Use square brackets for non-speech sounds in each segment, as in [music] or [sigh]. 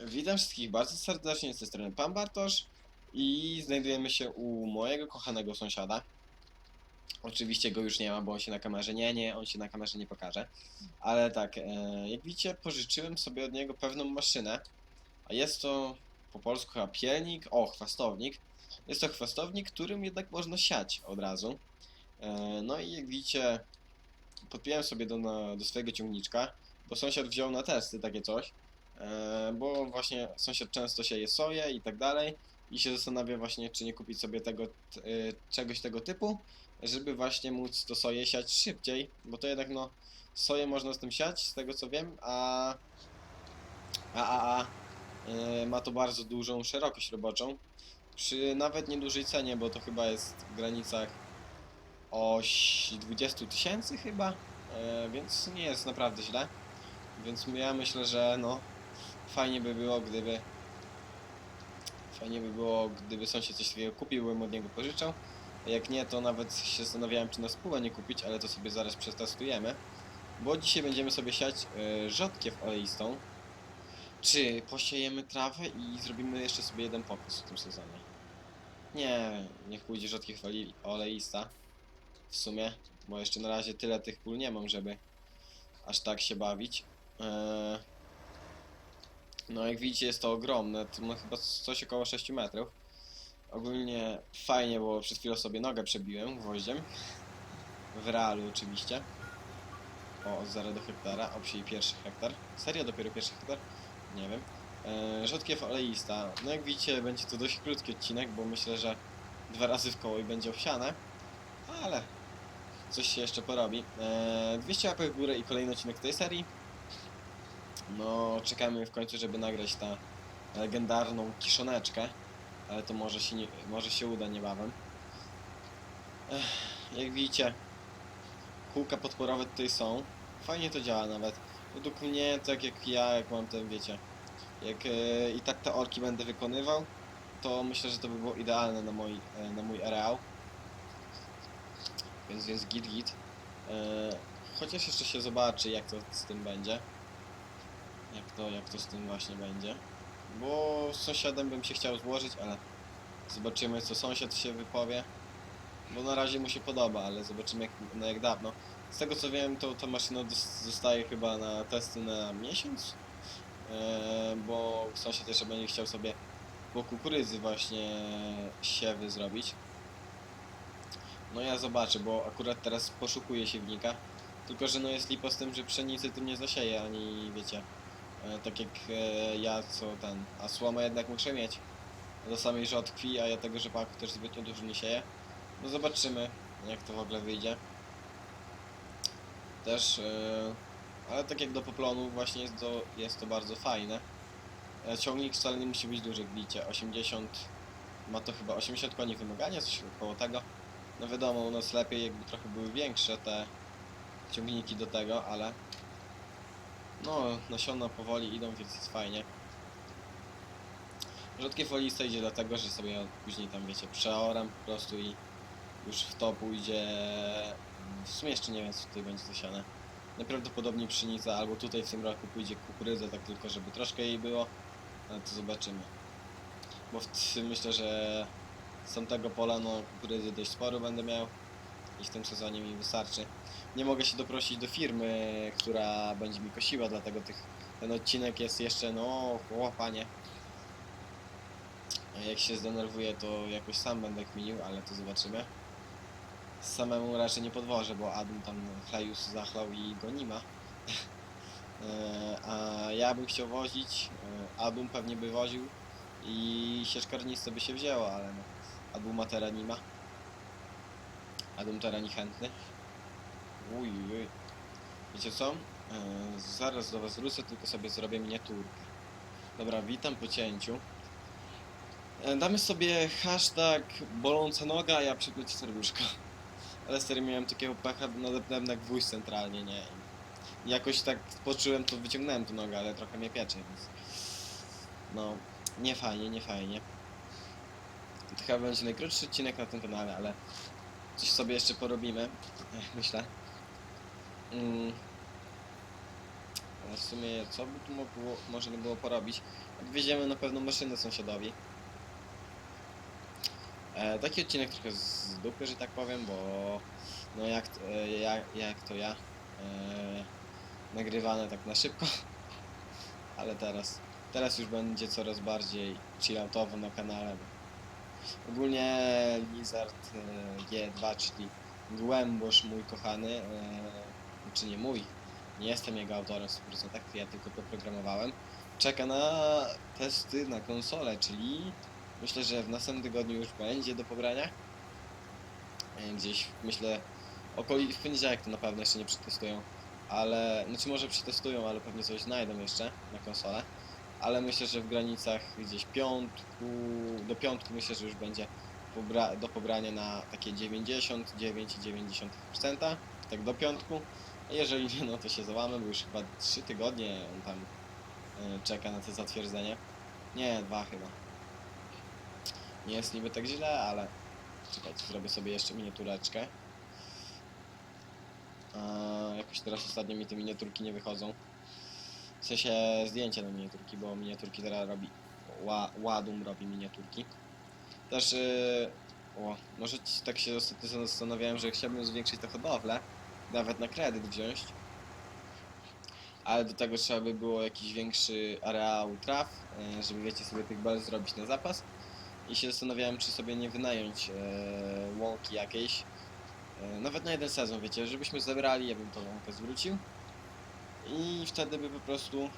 Witam wszystkich bardzo serdecznie ze strony Pan Bartosz i znajdujemy się u mojego kochanego sąsiada. Oczywiście go już nie ma, bo on się na kamerze nie, nie, on się na kamerze nie pokaże. Ale tak, e, jak widzicie, pożyczyłem sobie od niego pewną maszynę, a jest to po polsku chyba pielnik, o, chwastownik. Jest to chwastownik, którym jednak można siać od razu. E, no i jak widzicie, podpiąłem sobie do, do swojego ciągniczka, bo sąsiad wziął na testy takie coś. E, bo właśnie sąsiad często sieje soję i tak dalej i się zastanawia właśnie, czy nie kupić sobie tego, y, czegoś tego typu, żeby właśnie móc to soję siać szybciej, bo to jednak no, soję można z tym siać, z tego co wiem, a a, a, y, ma to bardzo dużą szerokość roboczą, przy nawet niedużej cenie, bo to chyba jest w granicach oś 20 tysięcy chyba, e, więc nie jest naprawdę źle. Więc ja myślę, że no fajnie by było, gdyby fajnie by było, gdyby sąsiad coś takiego kupił, bym od niego pożyczał. Jak nie, to nawet się zastanawiałem, czy na spółę nie kupić, ale to sobie zaraz przetestujemy. Bo dzisiaj będziemy sobie siać y, rzodkiew oleistą. Czy posiejemy trawę i zrobimy jeszcze sobie jeden pokus w tym sezonie? Nie, niech pójdzie rzodkiew oli- oleista. W sumie, bo jeszcze na razie tyle tych pól nie mam, żeby aż tak się bawić. Eee, No jak widzicie jest to ogromne, to ma chyba coś około 6 metrów. Ogólnie fajnie, bo przed chwilą sobie nogę przebiłem gwoździem. W realu oczywiście. O, od 0 do hektara, obsiej pierwszy hektar. Serio dopiero pierwszy hektar? Nie wiem. Eee, rzodkiew oleista. No jak widzicie będzie to dość krótki odcinek, bo myślę, że dwa razy w koło i będzie owsiane. Ale coś się jeszcze porobi. Eee, 200 łapek w górę i kolejny odcinek tej serii. No, czekamy w końcu, żeby nagrać tę legendarną kiszoneczkę, ale to może się, nie, może się uda niebawem. Ech, jak widzicie, kółka podporowe tutaj są. Fajnie to działa nawet. Według mnie, tak jak ja, jak mam ten, wiecie, jak e, i tak te orki będę wykonywał, to myślę, że to by było idealne na mój, e, na mój areał. Więc, więc git, git. E, chociaż jeszcze się zobaczy, jak to z tym będzie jak to, jak to z tym właśnie będzie. Bo z sąsiadem bym się chciał złożyć, ale zobaczymy co sąsiad się wypowie. Bo na razie mu się podoba, ale zobaczymy jak, no jak dawno. Z tego co wiem, to ta maszyna zostaje chyba na testy na miesiąc. Eee, bo sąsiad jeszcze będzie chciał sobie po kukurydzy właśnie siewy zrobić. No ja zobaczę, bo akurat teraz poszukuję siewnika. Tylko, że no jest lipo z tym, że pszenicy tym nie zasieje, ani wiecie, E, tak jak e, ja, co ten. A słomę jednak muszę mieć do samej rzodkwi, a ja tego rzepaku też zbytnio dużo nie sieję. No zobaczymy, jak to w ogóle wyjdzie. Też, e, ale tak jak do poplonu właśnie jest to, jest to bardzo fajne. Ciągnik wcale nie musi być duży, widzicie, 80, ma to chyba 80 koni wymagania, coś około tego. No wiadomo, u nas lepiej jakby trochę były większe te ciągniki do tego, ale no, nasiona powoli idą, więc jest fajnie. Rzadkie foliste idzie dlatego, że sobie później tam wiecie, przeoram po prostu i już w to pójdzie. W sumie jeszcze nie wiem co tutaj będzie zasiane. Najprawdopodobniej pszenica, albo tutaj w tym roku pójdzie kukurydza, tak tylko żeby troszkę jej było, ale to zobaczymy. Bo myślę, że z tamtego pola no kukurydzy dość sporo będę miał i w tym sezonie mi wystarczy nie mogę się doprosić do firmy, która będzie mi kosiła, dlatego tych, ten odcinek jest jeszcze, no, chłopanie. A Jak się zdenerwuję, to jakoś sam będę kminił, ale to zobaczymy. Samemu raczej nie podwożę, bo Adam tam Chlejus zachlał i go nie ma. [laughs] E, A ja bym chciał wozić, e, Adam pewnie by woził i sieczkarnictwo by się wzięło, ale no, Adam ma nie ma. Adam teren chętny. Uj, uj. Wiecie co? Yy, zaraz do was wrócę, tylko sobie zrobię miniaturkę. Dobra, witam po cięciu. Yy, damy sobie hashtag boląca noga, a ja przykryć serduszko. [laughs] Ale serio miałem takiego pecha, nadepnąłem na gwóźdź centralnie, nie? I jakoś tak poczułem, to wyciągnąłem tę nogę, ale trochę mnie piecze, więc... No, nie fajnie, nie fajnie. To chyba będzie najkrótszy odcinek na tym kanale, ale coś sobie jeszcze porobimy, myślę. Mm. Ale w sumie co by tu mogło, można było porobić? Odwieziemy na pewno maszynę sąsiadowi. E, taki odcinek trochę z dupy, że tak powiem, bo no jak, e, jak, jak to ja, e, nagrywane tak na szybko, [laughs] ale teraz, teraz już będzie coraz bardziej chilloutowo na kanale. Ogólnie Lizard e, G2, czyli Głębosz mój kochany, e, czy nie mój, nie jestem jego autorem w 100%, ja tylko poprogramowałem, czeka na testy na konsolę, czyli myślę, że w następnym tygodniu już będzie do pobrania. E, Gdzieś myślę, okoli w poniedziałek to na pewno jeszcze nie przetestują, ale, znaczy może przetestują, ale pewnie coś znajdą jeszcze na konsolę. Ale myślę, że w granicach gdzieś piątku, do piątku myślę, że już będzie do pobrania na takie 99,9%, tak do piątku. A jeżeli nie, no to się załamy, bo już chyba 3 tygodnie on tam e, czeka na to zatwierdzenie. Nie, dwa chyba. Nie jest niby tak źle, ale czekajcie, zrobię sobie jeszcze miniatureczkę. A, jakoś teraz ostatnio mi te miniaturki nie wychodzą. W sensie zdjęcia na miniaturki, bo miniaturki teraz robi. Ła, Ładum robi miniaturki. Też. Yy, o, może tak się ostatnio zastanawiałem, że chciałbym zwiększyć to hodowlę. Nawet na kredyt wziąć. Ale do tego trzeba by było jakiś większy areał traw, e, żeby wiecie sobie tych bel zrobić na zapas. I się zastanawiałem, czy sobie nie wynająć e, łąki jakiejś. E, nawet na jeden sezon, wiecie, żebyśmy zebrali, ja bym tą łąkę zwrócił. I wtedy by po prostu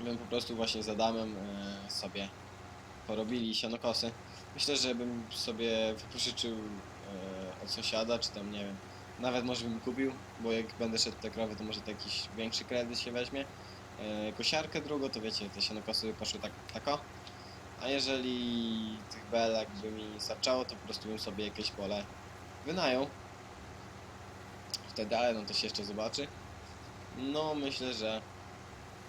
bym po prostu właśnie z Adamem sobie porobili sianokosy. Myślę, że bym sobie wypożyczył od sąsiada, czy tam nie wiem, nawet może bym kupił, bo jak będę szedł te krowy, to może to jakiś większy kredyt się weźmie. E, kosiarkę drugą, to wiecie, te sianokosy poszły tak, tako. A jeżeli tych belek by mi starczało, to po prostu bym sobie jakieś pole wynajął. Wtedy, ale no to się jeszcze zobaczy. No myślę, że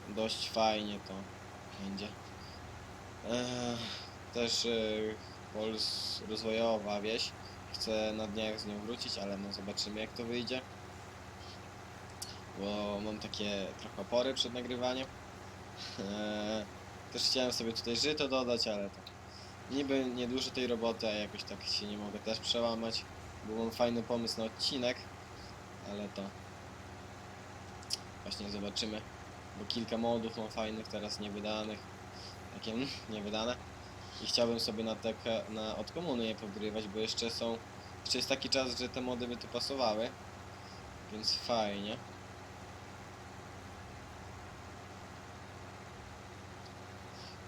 dość fajnie to będzie. Eee, też e, Pols rozwojowa wieś. Chcę na dniach z nią wrócić, ale no zobaczymy jak to wyjdzie. Bo mam takie trochę opory przed nagrywaniem. Eee, też chciałem sobie tutaj żyto dodać, ale to niby niedużo tej roboty, a jakoś tak się nie mogę też przełamać. Bo mam fajny pomysł na odcinek, ale to właśnie zobaczymy. Bo kilka modów mam fajnych, teraz niewydanych. Takie mm, niewydane. I chciałbym sobie na, te, na od je pogrywać, bo jeszcze są. Jeszcze jest taki czas, że te mody by tu pasowały. Więc fajnie.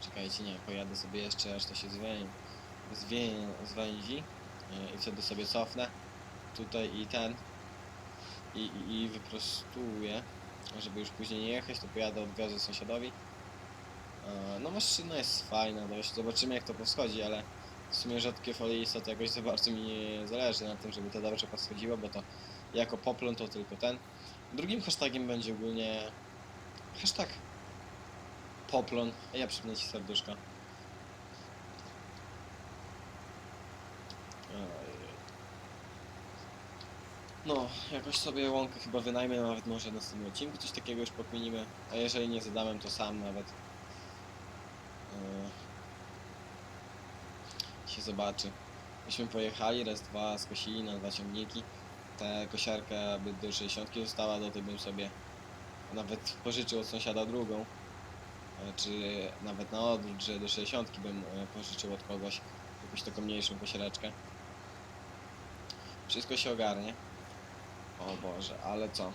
Czekajcie, nie, pojadę sobie jeszcze, aż to się. Zwię... zwęzi. e, I wtedy sobie cofnę. Tutaj i ten. I, i, i wyprostuję. Żeby już później nie jechać, to pojadę odwiozę sąsiadowi. E, No maszyna jest fajna dość, zobaczymy jak to poschodzi, ale w sumie rzadkie folista to jakoś za bardzo mi nie zależy na tym, żeby to dobrze poschodziło, bo to jako poplon to tylko ten. Drugim hashtagiem będzie ogólnie hashtag poplon, a ja przypnę ci serduszko. Ojej. No, jakoś sobie łąkę chyba wynajmę, nawet może na następnym odcinku coś takiego już pokminimy, a jeżeli nie zadałem to sam nawet Yy, się zobaczy. Myśmy pojechali, raz, dwa, skosili na dwa ciągniki. Ta kosiarka by do 60 została, do tej bym sobie nawet pożyczył od sąsiada drugą. E, Czy nawet na odwrót, że do 60 bym e, pożyczył od kogoś jakąś taką mniejszą kosiareczkę. Wszystko się ogarnie. O Boże, ale co?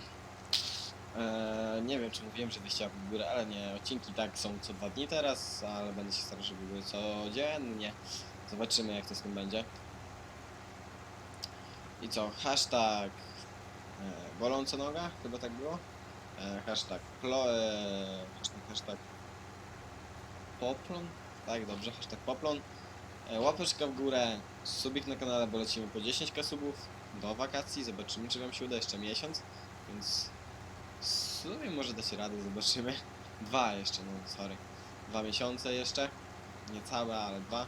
Eee, nie wiem, czy mówiłem, że wyjścia w górę, ale nie. Odcinki tak są co dwa dni teraz, ale będę się starał, żeby były codziennie. Zobaczymy, jak to z tym będzie. I co? Hashtag e, boląca noga, chyba tak było. E, hashtag e, hashtag, hashtag poplon. Tak, dobrze, hashtag poplon. E, łapeczka w górę, subik na kanale, bo lecimy po 10 subów do wakacji. Zobaczymy, czy wam się uda jeszcze miesiąc. Więc w sumie może da się radę, zobaczymy. Dwa jeszcze, no sorry. Dwa miesiące jeszcze. Nie całe, ale dwa.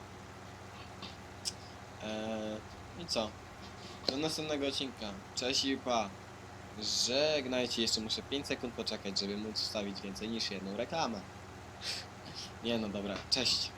Eee, I co? Do następnego odcinka. Cześć i pa. Żegnajcie, jeszcze muszę 5 sekund poczekać, żeby móc wstawić więcej niż jedną reklamę. [laughs] Nie no dobra, cześć.